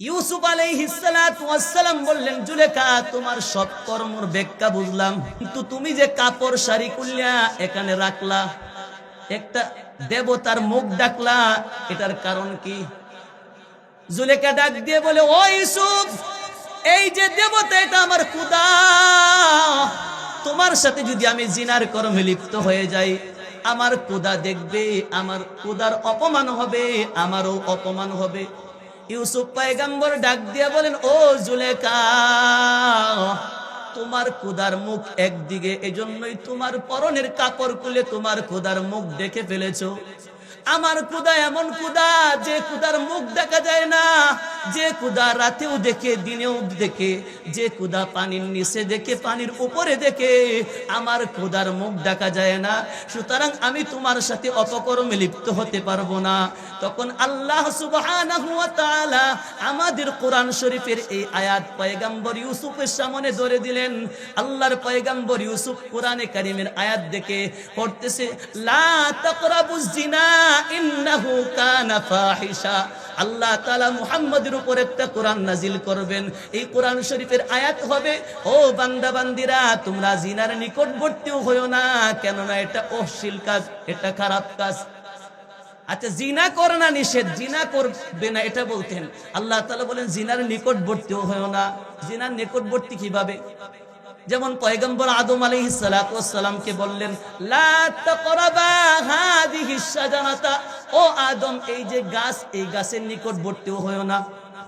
ইউসুফ আলাইহিসসালাম বললেন, জুলেখা, তোমার সব কর্মর ব্যাখ্যা বুঝলাম। কিন্তু তুমি যে কাপড় শাড়ি কুলিয়া এখানে রাখলা, একটা দেবতার মুখ ডাকলা, এটার কারণ কি? জুলেখা ডাক দিয়ে বলে, ও ইউসুফ, এই যে দেবতা, এটা আমার কুদা তোমার সাথে যদি আমি জিনার কর্মে লিপ্ত হয়ে যাই, আমার কুদা দেখবে, আমার কুদার অপমান হবে, আমারও অপমান হবে। ইউসুফ পায়গাম্বর ডাক দিয়া বলেন, ও জুলেখা, তোমার কুদার মুখ একদিকে, এজন্যই তোমার পরনের কাপড় খুলে তোমার কুদার মুখ দেখে ফেলেছ। আমার কুদা এমন কুদা যে কুদার মুখ দেখা যায় না। যে কুদা রাতেও দেখে, দিনেও দেখে, যে কুদা পানির নিচে দেখে, পানির উপরে দেখে, আমার কুদার মুখ দেখা যায় না। সুতরাং আমি তোমার সাথে অপকর্মে লিপ্ত হতে পারব না। তখন আল্লাহ তাআলা আমাদের কোরআন শরীফের এই আয়াত পয়গাম্বর ইউসুফের সামনে ধরে দিলেন। আল্লাহর পয়গাম্বর ইউসুফ কোরআনে কারিমের আয়াত দেখে পড়তেছে, লা আল্লাহ তাআলা মুহাম্মাদের উপর একটা কোরআন নাজিল করবেন। এই কোরআন শরীফের আয়াত হবে, ও বান্দা বান্দিরা তোমরা জিনার নিকটবর্তীও হইও না, কেননা এটা অশ্লীল কাজ, এটা খারাপ কাজ। আচ্ছা জিনা করে না নিষেধ, জিনা করবে না, এটা বলতেন। আল্লাহ তাআলা বলেন, জিনার নিকটবর্তীও হইও না। জিনার নিকটবর্তী কীভাবে? যেমন পয়গম্বর আদম সালাতু সালামকে বললেন ও আদম, এই যে গাছ, এই গাছের নিকটবর্তীও হইও না।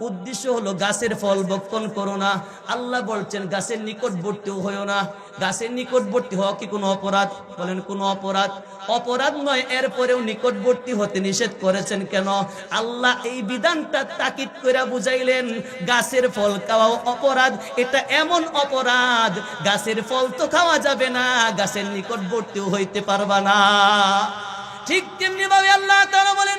উদ্দেশ্য হলো গাছের ফল বক্ষণ করো না। আল্লাহ বলছেন, গাছের নিকটবর্তীও হইও না। গাছের নিকটবর্তী হওয়া কি কোনো অপরাধ? বলেন, কোনো অপরাধ। অপরাধ নয়, এরপরেও নিকটবর্তী হতে নিষেধ করেছেন কেন? আল্লাহ এই বিধানটা তাকিদ করে বুঝাইলেন, গাছের ফল খাওয়াও অপরাধ, এটা এমন অপরাধ, গাছের ফল তো খাওয়া যাবে না, গাছের নিকটবর্তীও হইতে পারবা না। ঠিক তেমনি ভাবে আল্লাহ তারা বলেন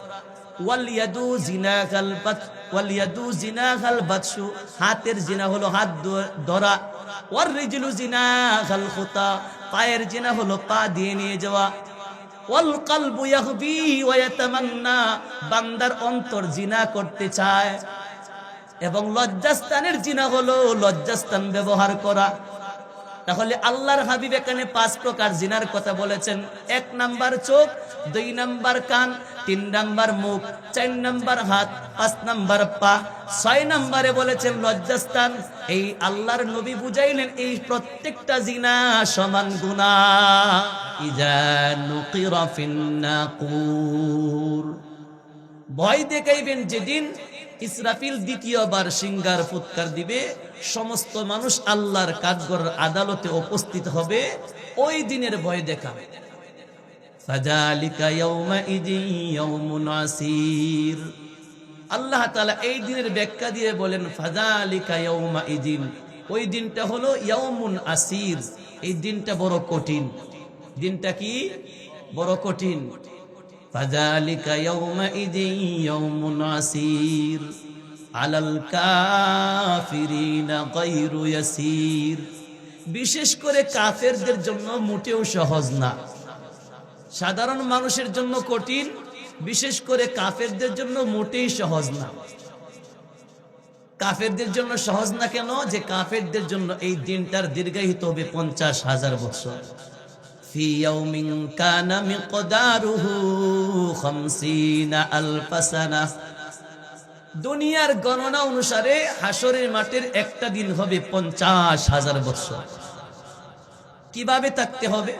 হাতের জিনা হলো হাত ধরা। ওয়ার রিজলু জিনাগাল খুতা পায়ের জিনা হলো পা দিয়ে নিয়ে যাওয়া। বান্দার অন্তর জিনা করতে চায়। এবং লজ্জাস্থানের জিনা হলো লজ্জাস্থান ব্যবহার করা। তাহলে আল্লাহর হাবিব এখানে পাঁচ প্রকার জিনার কথা বলেছেন। এক নাম্বার চোখ, দুই নাম্বার কান, তিন নাম্বার মুখ, চার নাম্বার হাত, পাঁচ নাম্বার পা, ছয় নাম্বারে বলেছেন লজ্জাস্থান। এই আল্লাহর নবী বুঝাইলেন এই প্রত্যেকটা জিনা সমান গুণা ইজা নুকিরা ফিন নাকুর। ভয় দেখাইবেন যেদিন ইসরাফিল দ্বিতীয়বার সিঙ্গার ফুৎকার দিবে। সমস্ত মানুষ আল্লাহর কাঠগড় আদালতে উপস্থিত হবে। ওই দিনের ভয় দেখাবে আল্লাহ তাআলা এই দিনের ব্যাখ্যা দিয়ে বলেন, ফাজালিকা ইয়াউমাইদিন ওই দিনটা হলো ইয়াউমুন আসির। এই দিনটা বড় কঠিন। দিনটা কি? বড় কঠিন। فذلك يومئذ يوم عسير على الكافرين غير يسير বিশেষ করে কাফেরদের জন্য মোটেও সহজ না সাধারণ মানুষের জন্য কঠিন বিশেষ করে কাফেরদের জন্য মোটেই সহজ না কাফেরদের জন্য সহজ না কেন যে কাফেরদের জন্য এই দিনটার দীর্ঘায়িত হবে পঞ্চাশ হাজার বছর في يوم كان مقداره خمسين ألف سنة দুনিয়ার গণনা অনুসারে হাসরের মাঠের একটা দিন হবে পঞ্চাশ হাজার বছর কিভাবে থাকতে হবে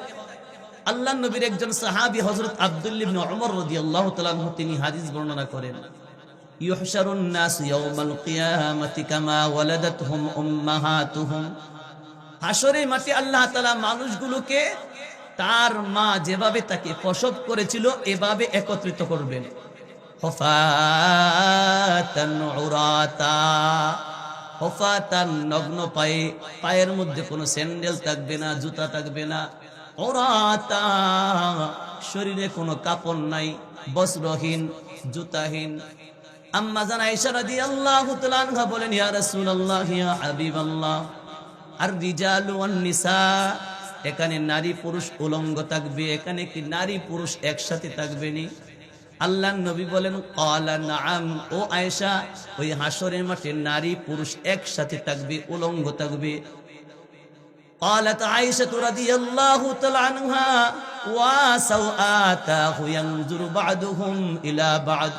আল্লাহ নবীর একজন সাহাবি হজরত আব্দুল্লিবনে অমর রদি আল্লাহ তালাহ তিনি হাদিস বর্ণনা করেন ইউহশারুন নাস ইয়াউমাল কিয়ামাতি কামা ওয়ালাদাতহুম উম্মাহাতুহুম হাসরের মাঠে আল্লাহ তাআলা মানুষগুলোকে তার মা যেভাবে তাকে প্রসব করেছিল, এভাবে একত্রিত করবেন। হফাতান নগ্ন পায়ে, পায়ের মধ্যে কোনো স্যান্ডেল থাকবে না, জুতা থাকবে না। ওরাতা শরীরে কোনো কাপড় নাই, বস্ত্রহীন, জুতাহীন। আম্মা জান রাদিয়াল্লাহু তাআলা আনহা বলেন, ইয়া রাসূলুল্লাহ, ইয়া হাবিবাল্লাহ, আর রিজালু ওয়ান নিসা এখানে নারী পুরুষ উলঙ্গ থাকবে এখানে কি নারী পুরুষ একসাথে থাকবে নি আল্লাহ নবী বলেন ক্বালা নাআম ও আয়েশা ওই হাসরের মাঠে নারী পুরুষ একসাথে থাকবে উলঙ্গ থাকবে قالت عائشة رضي الله تعالى عنها وسوآتاه ينظر بعضهم إلى بعض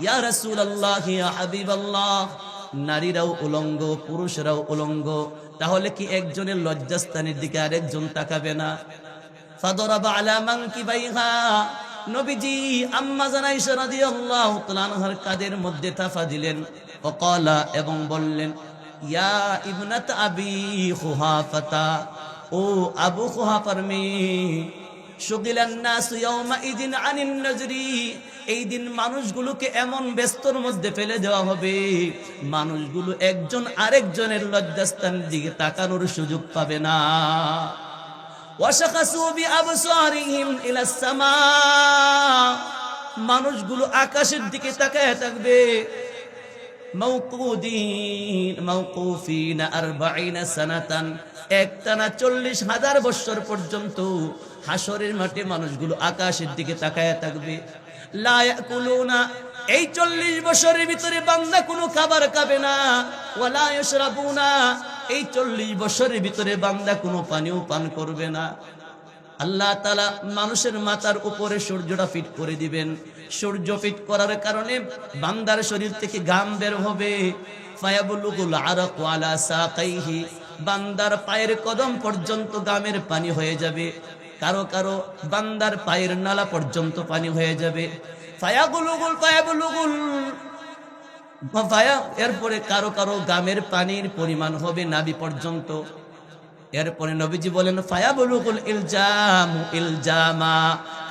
ইয়া রাসূলুল্লাহ ইয়া হাবিবাল্লাহ নারীরাও উলঙ্গ, পুরুষরাও উলঙ্গ। তাহলে কি একজনের লজ্জাস্থানের দিকে আরেকজন তাকাবে না? ফাদরাবা আলা মানকিবাইহা। নবীজি আম্মা কাদের মধ্যে এবং বললেন, ইয়া আবি ও আবু খুহাফার মেয়ে। এই দিন মানুষগুলোকে এমন ব্যস্তর মধ্যে ফেলে দেওয়া হবে। মানুষগুলো একজন আরেকজনের লজ্জাস্থানের দিকে তাকানোর সুযোগ পাবে না। মানুষগুলো আকাশের দিকে তাকায় থাকবে। একটানা চল্লিশ হাজার বছর পর্যন্ত হাসরের মাঠে মানুষগুলো আকাশের দিকে তাকায় থাকবে। লায়াকুলুনা এই চল্লিশ বছরের ভিতরে বান্দা কোনো খাবার খাবে না। ওয়ালা ইশরাবুনা, এই চল্লিশ বছরের ভিতরে বান্দা কোনো পানিও পান করবে না। আল্লাহ তালা মানুষের মাথার উপরে সূর্যটা ফিট করে দিবেন। সূর্য ফিট করার কারণে বান্দার শরীর থেকে গাম বের হবে। বান্দার পায়ের কদম পর্যন্ত গামের পানি হয়ে যাবে। কারও কারও বান্দার পায়ের নালা পর্যন্ত পানি হয়ে যাবে। ফায়াগুলুগুল ফায়াবুলুগুল। ফায়া, এরপরে কারও কারও গামের পানির পরিমাণ হবে নাবি পর্যন্ত। এরপরে নবীজি বলেন ফায়াবুলুকুল ইলজাম ইলজামা,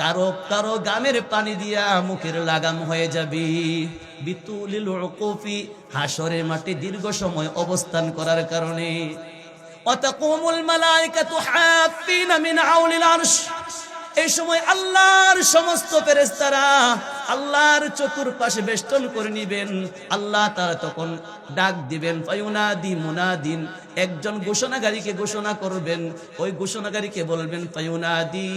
কারও কারও গামের পানি দিয়া মুখের লাগাম হয়ে যাবি। বিতুলিল উকুফি, হাসরের মাটি দীর্ঘ সময় অবস্থান করার কারণে। অতাকুমুল মালাইকাতু হাফিনা মিন আউলিল আরশ এই সময় আল্লাহর সমস্ত ফেরেস্তারা আল্লাহর চতুর্পাশে বেষ্টন করে নিবেন। আল্লাহ তারা তখন ডাক দিবেন, ফায়ুনাদি মুনাদিন। একজন ঘোষণাকারীকে ঘোষণা করবেন। ওই ঘোষণাকারীকে বলবেন, ফায়ুনাদি,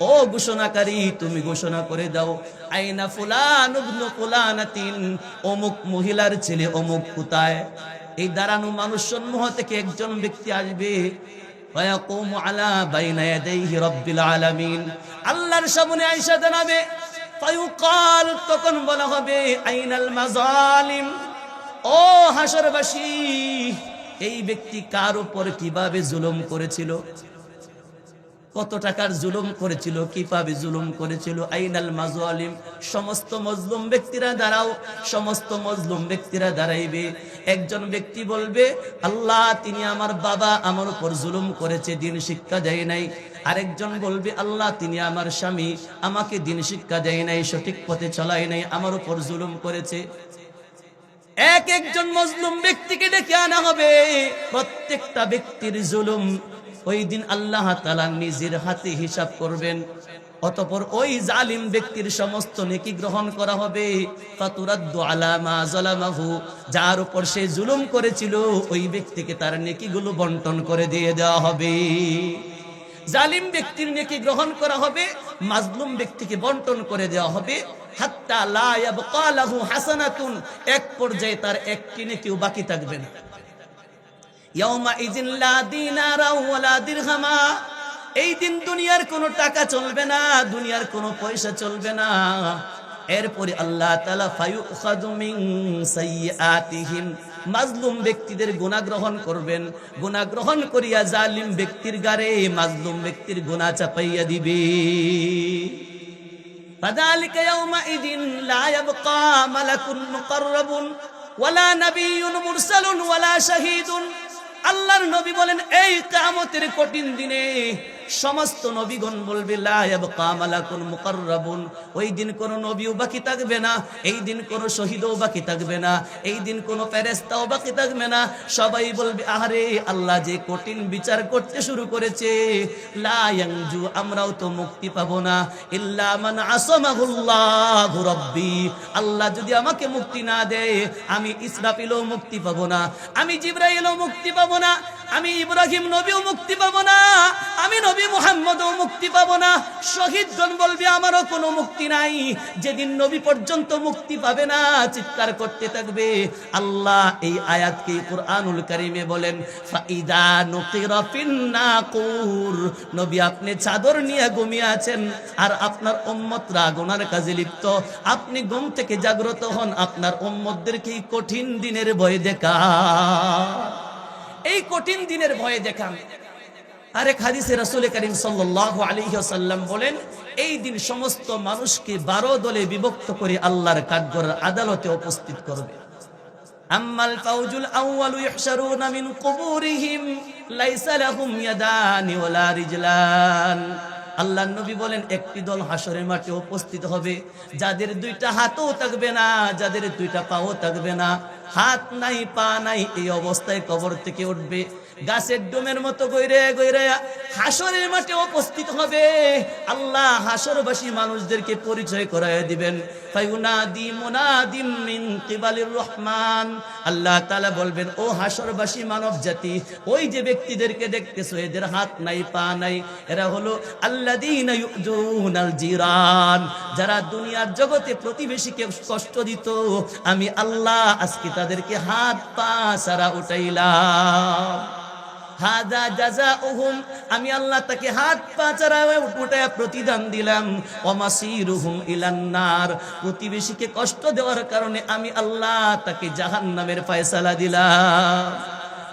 ও ঘোষণাকারী, তুমি ঘোষণা করে দাও, আইনা ফুলান ইবনু ফুলানাতিন, অমুক মহিলার ছেলে অমুক কোথায়? এই দাঁড়ানো মানুষ সমূহ থেকে একজন ব্যক্তি আসবে। ويقوم على بين يديه رب العالمين আল্লাহর সামনে আয়েশা জানাবে ফায়ুকাল তখন বলা হবে আইনাল মাজালিম ও হাসরবাসী এই ব্যক্তি কার উপর কিভাবে জুলুম করেছিল কত টাকার জুলুম করেছিল, কীভাবে জুলুম করেছিল? আইনাল মাজলিম সমস্ত মজলুম ব্যক্তিরা দাঁড়াও, সমস্ত মজলুম ব্যক্তিরা দাঁড়াইবে। একজন ব্যক্তি বলবে, আল্লাহ, তিনি আমার বাবা, আমার উপর জুলুম করেছে, দিন শিক্ষা দেয় নাই। আরেকজন বলবে, আল্লাহ, তিনি আমার স্বামী, আমাকে দিন শিক্ষা দেয় নাই, সঠিক পথে চলাই নাই, আমার উপর জুলুম করেছে। এক একজন মজলুম ব্যক্তিকে ডেকে আনা হবে। প্রত্যেকটা ব্যক্তির জুলুম ওই দিন আল্লাহ তালা নিজের হাতে হিসাব করবেন। অতপর ওই জালিম ব্যক্তির সমস্ত নেকি গ্রহণ করা হবে। যার উপর সে জুলুম করেছিল, ওই ব্যক্তিকে তার নেকিগুলো বন্টন করে দিয়ে দেওয়া হবে। জালিম ব্যক্তির নেকি গ্রহণ করা হবে, মাজলুম ব্যক্তিকে বন্টন করে দেওয়া হবে। হাত্তা লাহু হাসানাতুন, এক পর্যায়ে তার একটি নেকিও বাকি থাকবে না ইয়াউমা ইজিন লা দিনারা ওয়ালা দিরহামা এই দিন দুনিয়ার কোনো টাকা চলবে না দুনিয়ার কোনো পয়সা চলবে না এরপরে আল্লাহ তাআলা ফায়ুখাযু মিন সাইয়্যাতিহিম মাজলুম ব্যক্তিদের গুনাহ গ্রহণ করবেন গুনাহ গ্রহণ করিয়া জালিম ব্যক্তির গারে মাজলুম ব্যক্তির গুনাহ চাপাইয়া দিবে فذلك يومئذ لا يبقى ملك مقرب ولا نبي مرسل ولا شهيد আল্লাহর নবী বলেন এই কামতের কঠিন দিনে সমস্ত নবীগণ বলবে মুকাররাবুন। ওই দিন কোন নবীও বাকি থাকবে না, এই দিন কোন শহীদও বাকি থাকবে না, এই দিন কোন ফেরেশতাও বাকি থাকবে না। সবাই বলবে, আহারে, আল্লাহ যে কঠিন বিচার করতে শুরু করেছে, লা আমরাও তো মুক্তি পাবো না। ইল্লা মান আসামাহুল্লাহু আল্লাহ যদি আমাকে মুক্তি না দেয়, আমি ইসরাফিলও মুক্তি পাবো না, আমি জিব্রাইলও মুক্তি পাবো না। আমি ইব্রাহিম নবীও মুক্তি পাবো না, আমি নবী মুহাম্মদও মুক্তি পাবো না। শহীদগণ বলবে, আমারও কোনো মুক্তি নাই। যেদিন নবী পর্যন্ত মুক্তি পাবে না, চিৎকার করতে থাকবে। আল্লাহ এই আয়াতকে কুরআনুল কারিমে বলেন, ফাইদা নুকিরা ফিন নাকুর। নবী আপনি চাদর নিয়ে ঘুমিয়ে আছেন, আর আপনার উম্মতরা গুনার কাজে লিপ্ত। আপনি ঘুম থেকে জাগ্রত হন, আপনার উম্মতদেরকে কঠিন দিনের ভয় দেখা। এই কঠিন দিনের ভয়ে দেখান আরেক হাদিসে রাসূল করিম ওয়াসাল্লাম বলেন, এই দিন সমস্ত মানুষকে বারো দলে বিভক্ত করে আল্লাহর কাকর আদালতে উপস্থিত করবে। আম্মাল আল্লাহ নবী বলেন, একটি দল হাসরের মাঠে উপস্থিত হবে। যাদের দুইটা হাতও থাকবে না, যাদের দুইটা পাও থাকবে না, হাত নাই, পা নাই, এই অবস্থায় কবর থেকে উঠবে। গাছের ডোমের মতো গইরে গইরে হাসরের মাঠে উপস্থিত হবে। আল্লাহ হাসরবাসী মানুষদেরকে পরিচয় করায় দিবেন। আল্লাহ বলবেন, ও হাসরবাসী মানব জাতি ওই যে ব্যক্তিদেরকে দেখতেছো, এদের হাত নাই, পা নাই, এরা হলো জিরান। যারা দুনিয়ার জগতে প্রতিবেশীকে কষ্ট দিত, আমি আল্লাহ আজকে তাদেরকে হাত, পা সারা উঠাইলাম। জাযাউহুম, আমি আল্লাহ তাকে হাত পা উঠায় প্রতিদান দিলাম। ওমাসিরুহুম ইলান নার, প্রতিবেশীকে কষ্ট দেওয়ার কারণে আমি আল্লাহ তাকে জাহান্নামের ফয়সালা দিলাম।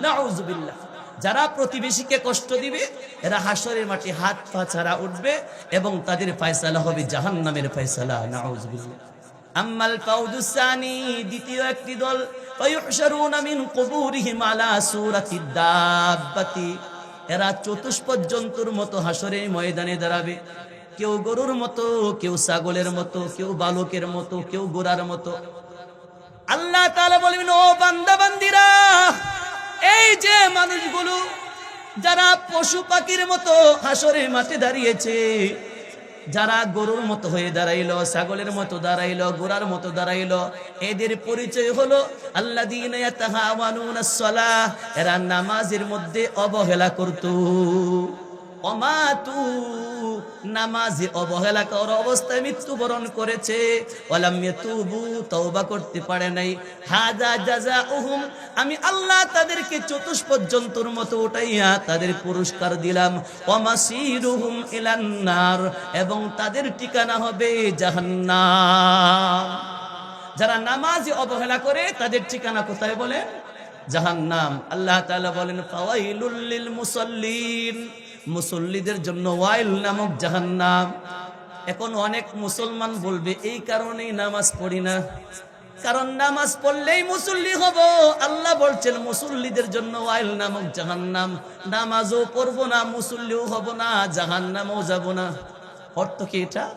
নাউজুবিল্লাহ যারা প্রতিবেশীকে কষ্ট দিবে, এরা হাসরের মাঠে হাত পা ছাড়া উঠবে এবং তাদের ফয়সালা হবে জাহান্নামের ফয়সালা। নাউজুবিল্লাহ আম্মাল ফাউজুসানি দ্বিতীয় একটি দল, ফায়ুহশারুনা মিন কুবুরিহিম আলা সূরাতি দাব্বাতি। এরা চতুষ্পদ জন্তুর মতো হাসরের ময়দানে দাঁড়াবে। কেউ গরুর মতো, কেউ ছাগলের মতো, কেউ বালকের মতো, কেউ গোরার মতো। আল্লাহ তাআলা বলবেন, ও বান্দা, বান্দিরা, এই যে মানুষগুলো যারা পশু পাখির মতো হাসরের মাঠে দাঁড়িয়েছে যারা গরুর মতো হয়ে দাঁড়াইল, ছাগলের মতো দাঁড়াইল গোড়ার মতো দাঁড়াইল, এদের পরিচয় হলো আল্লাহ এরা নামাজের মধ্যে অবহেলা করত। অমাতু নামাজে অবহেলা করার অবস্থায় মৃত্যুবরণ করেছে। ওয়ালাম ইয়াতুবু, তওবা করতে পারে নাই। হাজা জাযাউহুম, আমি আল্লাহ তাদেরকে জন্তুর মতো উঠাইয়া তাদের পুরস্কার দিলাম। ওয়ামাসিরুহুম ইলান নার এবং তাদের ঠিকানা হবে জাহান্নাম। যারা নামাজে অবহেলা করে, তাদের ঠিকানা কোথায় বলে জাহান্নাম। আল্লাহ তাআলা বলেন, ফাওয়াইলুল লিল মুসাল্লিন। মুসল্লিদের জন্য ওয়াইল নামক জাহান্নাম। এখন অনেক মুসলমান বলবে, এই কারণেই নামাজ পড়ি না। কারণ নামাজ পড়লেই মুসল্লি হব। আল্লাহ বলছেন, মুসল্লিদের জন্য ওয়াইল নামক জাহান্নাম। নামাজও পড়ব না, মুসল্লিও হব না, জাহান্নামও যাব না। অর্থ কি এটা?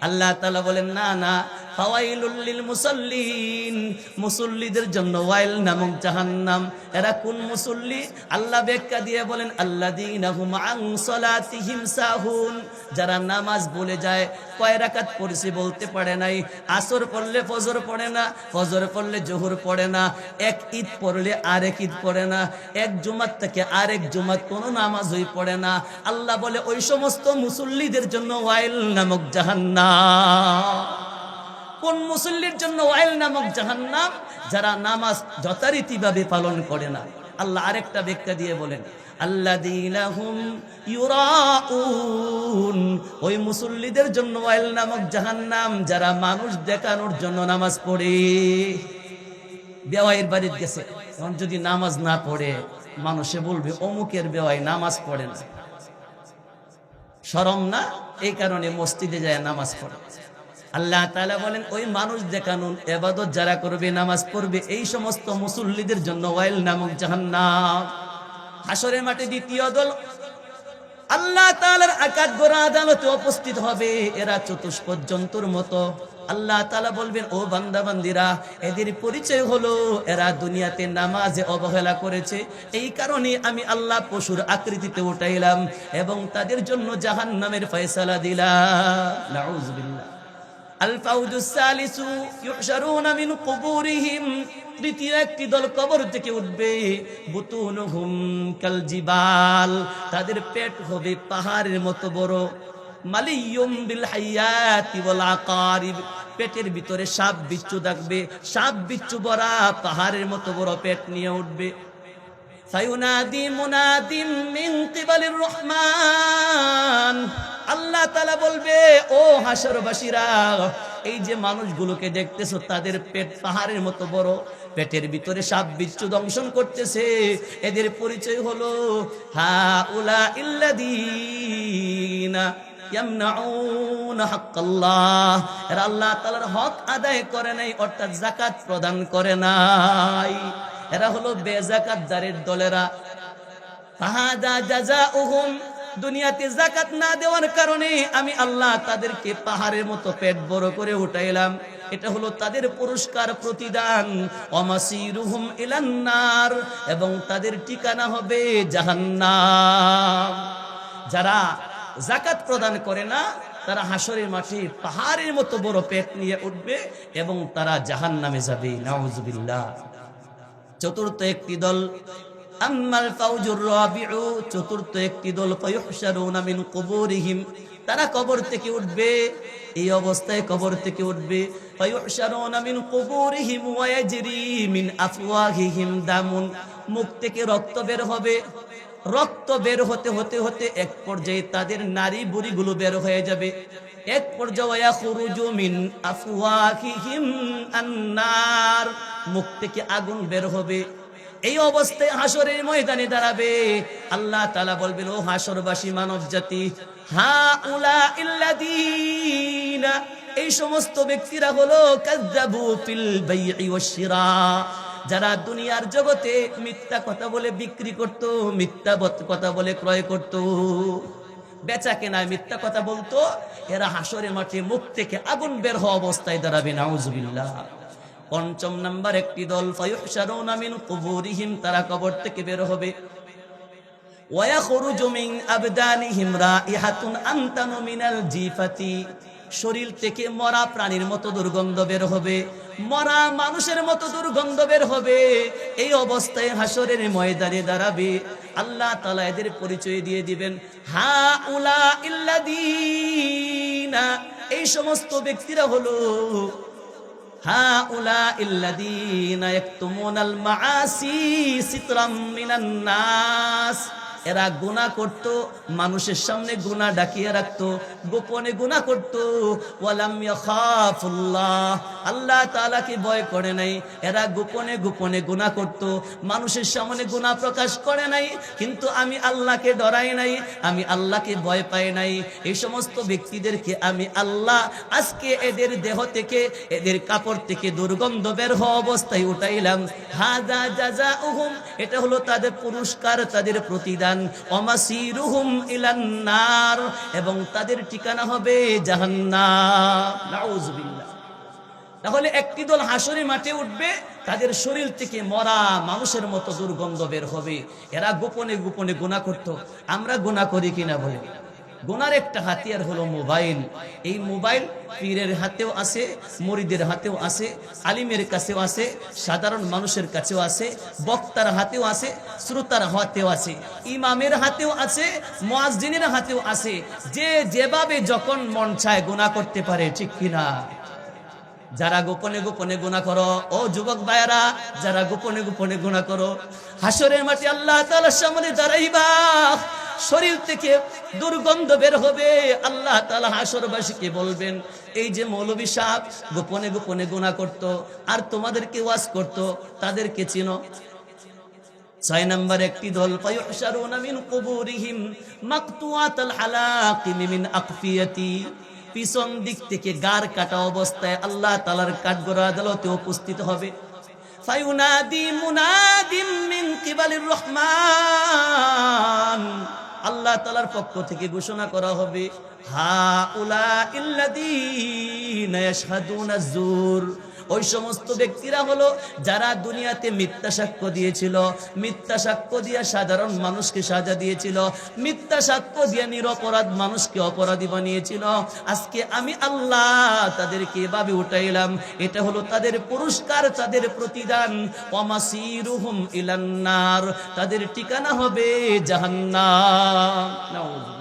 আল্লাহ তালা বলেন, না না ফাওয়াইলুল লিল মুসাল্লিন। মুসল্লিদের জন্য ওয়াইল নামক জাহান্নাম। এরা কোন মুসল্লি? আল্লাহ ব্যাখ্যা দিয়ে বলেন, আল্লাযীনা হুম আন সালাতিহিম সাহুন। যারা নামাজ বলে যায়, কয় রাকাত পড়ছি বলতে পারে নাই। আসর পড়লে ফজর পড়ে না, ফজর পড়লে জোহর পড়ে না। এক ঈদ পড়লে আরেক ঈদ পড়ে না। এক জুমাত থেকে আরেক জুমাত কোনো নামাজই পড়ে না। আল্লাহ বলে, ওই সমস্ত মুসল্লিদের জন্য ওয়াইল নামক জাহান্নাম। কোন মুসল্লির জন্য ওয়াইল নামক জাহান্নাম? যারা নামাজ যথারীতিভাবে পালন করে না। আল্লাহ আরেকটা ব্যাখ্যা দিয়ে বলেন আল্লাদিনাহুম ইউরাউন। ওই মুসল্লিদের জন্য ওয়াইল নামক জাহান্নাম, যারা মানুষ দেখানোর জন্য নামাজ পড়ে। বেওয়াইয়ের বাড়িতে গেছে। এখন যদি নামাজ না পড়ে, মানুষে বলবে, অমুকের বেওয়াই নামাজ পড়ে না। শরম না? এই কারণে মসজিদে যায় নামাজ পড়ে। আল্লাহ তালা বলেন, ওই মানুষ দেখানুন এবাদত যারা করবে, নামাজ পড়বে, এই সমস্ত মুসল্লিদের জন্য ওয়াইল নামক জাহান্নাম। হাসরের মাঠে দ্বিতীয় দল, আল্লাহ তাআলার আকাশ গোড়া আদালতে উপস্থিত হবে, এরা চতুষ্পদ জন্তুর মতো। আল্লাহ তালা বলবেন, ও বান্দা বান্দিরা এদের পরিচয় হলো, এরা দুনিয়াতে নামাজে অবহেলা করেছে। এই কারণে আমি আল্লাহ পশুর আকৃতিতে উঠাইলাম এবং তাদের জন্য জাহান্নামের ফয়সালা দিলাম। ফাউজুস সালিসু ইউহশারুনা মিন কুবুরিহিম তৃতীয় একটি দল কবর থেকে উঠবে বুতুনহুম কাল জিবাল তাদের পেট হবে পাহাড়ের মতো বড় মালিয়ুম বিল হায়াতি ওয়াল আকারিব পেটের ভিতরে সাপ বিচ্ছু থাকবে সাপ বিচ্ছু ভরা পাহাড়ের মতো বড় পেট নিয়ে উঠবে ফায়ুনাদি মুনাদিম মিন কিবালির রহমান আল্লাহ তালা বলবে, ও হাসরবাসীরা এই যে মানুষগুলোকে দেখতেছো, তাদের পেট পাহাড়ের মতো বড়, পেটের ভিতরে সাপ বিচ্ছু দংশন করতেছে। এদের পরিচয় হলো হা উলা ইল্লাদিনা এরা আল্লাহ তাআলার হক আদায় করে নাই, অর্থাৎ যাকাত প্রদান করে নাই। এরা হলো বেজাকাতদারের দলেরা। ফাহাদা জাযাউহুম দুনিয়াতে জাকাত না দেওয়ার কারণে আমি আল্লাহ তাদেরকে পাহাড়ের মতো পেট বড় করে উঠাইলাম। এটা হলো তাদের পুরস্কার প্রতিদান। অমাসিরুহুম ইলান্নার। এবং তাদের ঠিকানা হবে জাহান্নাম। যারা জাকাত প্রদান করে না, তারা হাসরের মাঠে পাহাড়ের মতো বড় পেট নিয়ে উঠবে এবং তারা জাহান্নামে যাবে। নাউজুবিল্লাহ। চতুর্থ একটি দল আম্মাল ফাউজুর রাবিউ, চতুর্থ একটি দল, ফায়ুহশারুনা মিন কুবুরিহিম। তারা কবর থেকে উঠবে, এই অবস্থায় কবর থেকে উঠবে। ফায়ুহশারুনা মিন কুবুরিহিম ওয়া ইয়াজরি মিন আফওয়াহিহিম দামুন। মুখ থেকে রক্ত বের হবে। রক্ত বের হতে হতে হতে এক পর্যায়ে তাদের নারী বুড়িগুলো বের হয়ে যাবে। এক পর্যায়ে খুরুজু মিন আফওয়াহিহিম আন্নার। মুখ থেকে আগুন বের হবে। এই অবস্থায় হাসরের ময়দানে দাঁড়াবে। আল্লাহ তাআলা বলবেন, ও হাসরবাসী মানব জাতি হা উলা ইল্লাদিনা এই সমস্ত ব্যক্তিরা হলো কাজ্জাবু ফিল বাই'i ওয়াশ-শিরা যারা দুনিয়ার জগতে মিথ্যা কথা বলে বিক্রি করত, মিথ্যা কথা বলে ক্রয় করত, বেচা কেনায় মিথ্যা কথা বলতো, এরা হাসরের মাঠে মুখ থেকে আগুন বের হওয়া অবস্থায় দাঁড়াবে। নাউজুবিল্লাহ। পঞ্চম নাম্বার একটি দল ফায়ুহশারুনা মিন কুবুরিহিম, তারা কবর থেকে বের হবে। ওয়ায়াখরুজু মিন আবদানিহিম রাইহাতুন আনতানু মিনাল জিফাতি, শরীর থেকে মরা প্রাণীর মতো দুর্গন্ধ বের হবে। মরা মানুষের মতো দুর্গন্ধ বের হবে। এই অবস্থায় হাসরের ময়দানে দাঁড়াবে। আল্লাহ তাআলা এদের পরিচয় দিয়ে দিবেন হা উলা ইল্লাদিনা এই সমস্ত ব্যক্তিরা হলো هؤلاء الذين يكتمون المعاصي سترا من الناس. এরা গুনাহ করত, মানুষের সামনে গুনাহ ডাকিয়ে রাখতো, গোপনে গুনাহ করত। আল্লাহ তাআলাকে ভয় করে নাই। এরা গোপনে গোপনে গুনাহ করত, মানুষের সামনে গুনাহ প্রকাশ করে নাই। কিন্তু আমি আল্লাহকে ডরাই নাই, আমি আল্লাহকে ভয় পাই নাই। এই সমস্ত ব্যক্তিদেরকে আমি আল্লাহ আজকে এদের দেহ থেকে, এদের কাপড় থেকে দুর্গন্ধ বের হওয়া অবস্থায় উঠাইলাম। হাজা জাজা উহুম এটা হলো তাদের পুরস্কার, তাদের প্রতিদান। অমাসিরুহুম ইলান্নার, এবং তাদের ঠিকানা হবে জাহান্নাম। নাউজুবিল্লাহ। তাহলে একটি দল হাসরে মাঠে উঠবে, তাদের শরীর থেকে মরা মানুষের মতো দুর্গন্ধ বের হবে। এরা গোপনে গোপনে গুণা করত। আমরা গুণা করি কিনা বলে গুনার একটা হাতিয়ার হলো মোবাইল। এই মোবাইল পীরের হাতেও আছে, মরিদের হাতেও আছে, আলিমের কাছেও আছে, সাধারণ মানুষের কাছেও আছে, বক্তার হাতেও আছে, শ্রোতার হাতেও আছে, ইমামের হাতেও আছে, মুয়াজ্জিনের হাতেও আছে। যে যেভাবে যখন মন চায় গুনাহ করতে পারে, ঠিক কিনা? যারা গোপনে গোপনে গুণা করো, ও যুবক ভাইয়ারা, যারা গোপনে গোপনে গুণা করো, হাসরের মাটি আল্লাহ তাআলার সামনে দাঁড়াইবা। শরীর থেকে দুর্গন্ধ বের হবে। আল্লাহ তাআলা হাসরবাসীকে বলবেন, এই যে মৌলবী সাহেব গোপনে গোপনে গুণা করত, আর তোমাদেরকে ওয়াজ করত, তাদেরকে চিনো? ছয় নম্বর, একটি দল পিছন দিক থেকে গার কাটা অবস্থায় আল্লাহ তাআলার কাঠগড়া আদালতে উপস্থিত হবে। ফায়ুনাদি মুনাদিম মিন কিবালির রহমান। আল্লাহ তালার পক্ষ থেকে ঘোষণা করা হবে হা উলা জুর ওই সমস্ত ব্যক্তিরা হলো যারা দুনিয়াতে মিথ্যা সাক্ষ্য দিয়েছিল। মিথ্যা সাক্ষ্য দিয়ে সাধারণ মানুষকে সাজা দিয়েছিল। মিথ্যা সাক্ষ্য দিয়ে নিরপরাধ মানুষকে অপরাধী বানিয়েছিল। আজকে আমি আল্লাহ তাদেরকে এভাবে উঠাইলাম। এটা হলো তাদের পুরস্কার, তাদের প্রতিদান। ইলান্নার। তাদের ঠিকানা হবে জাহান্নাম।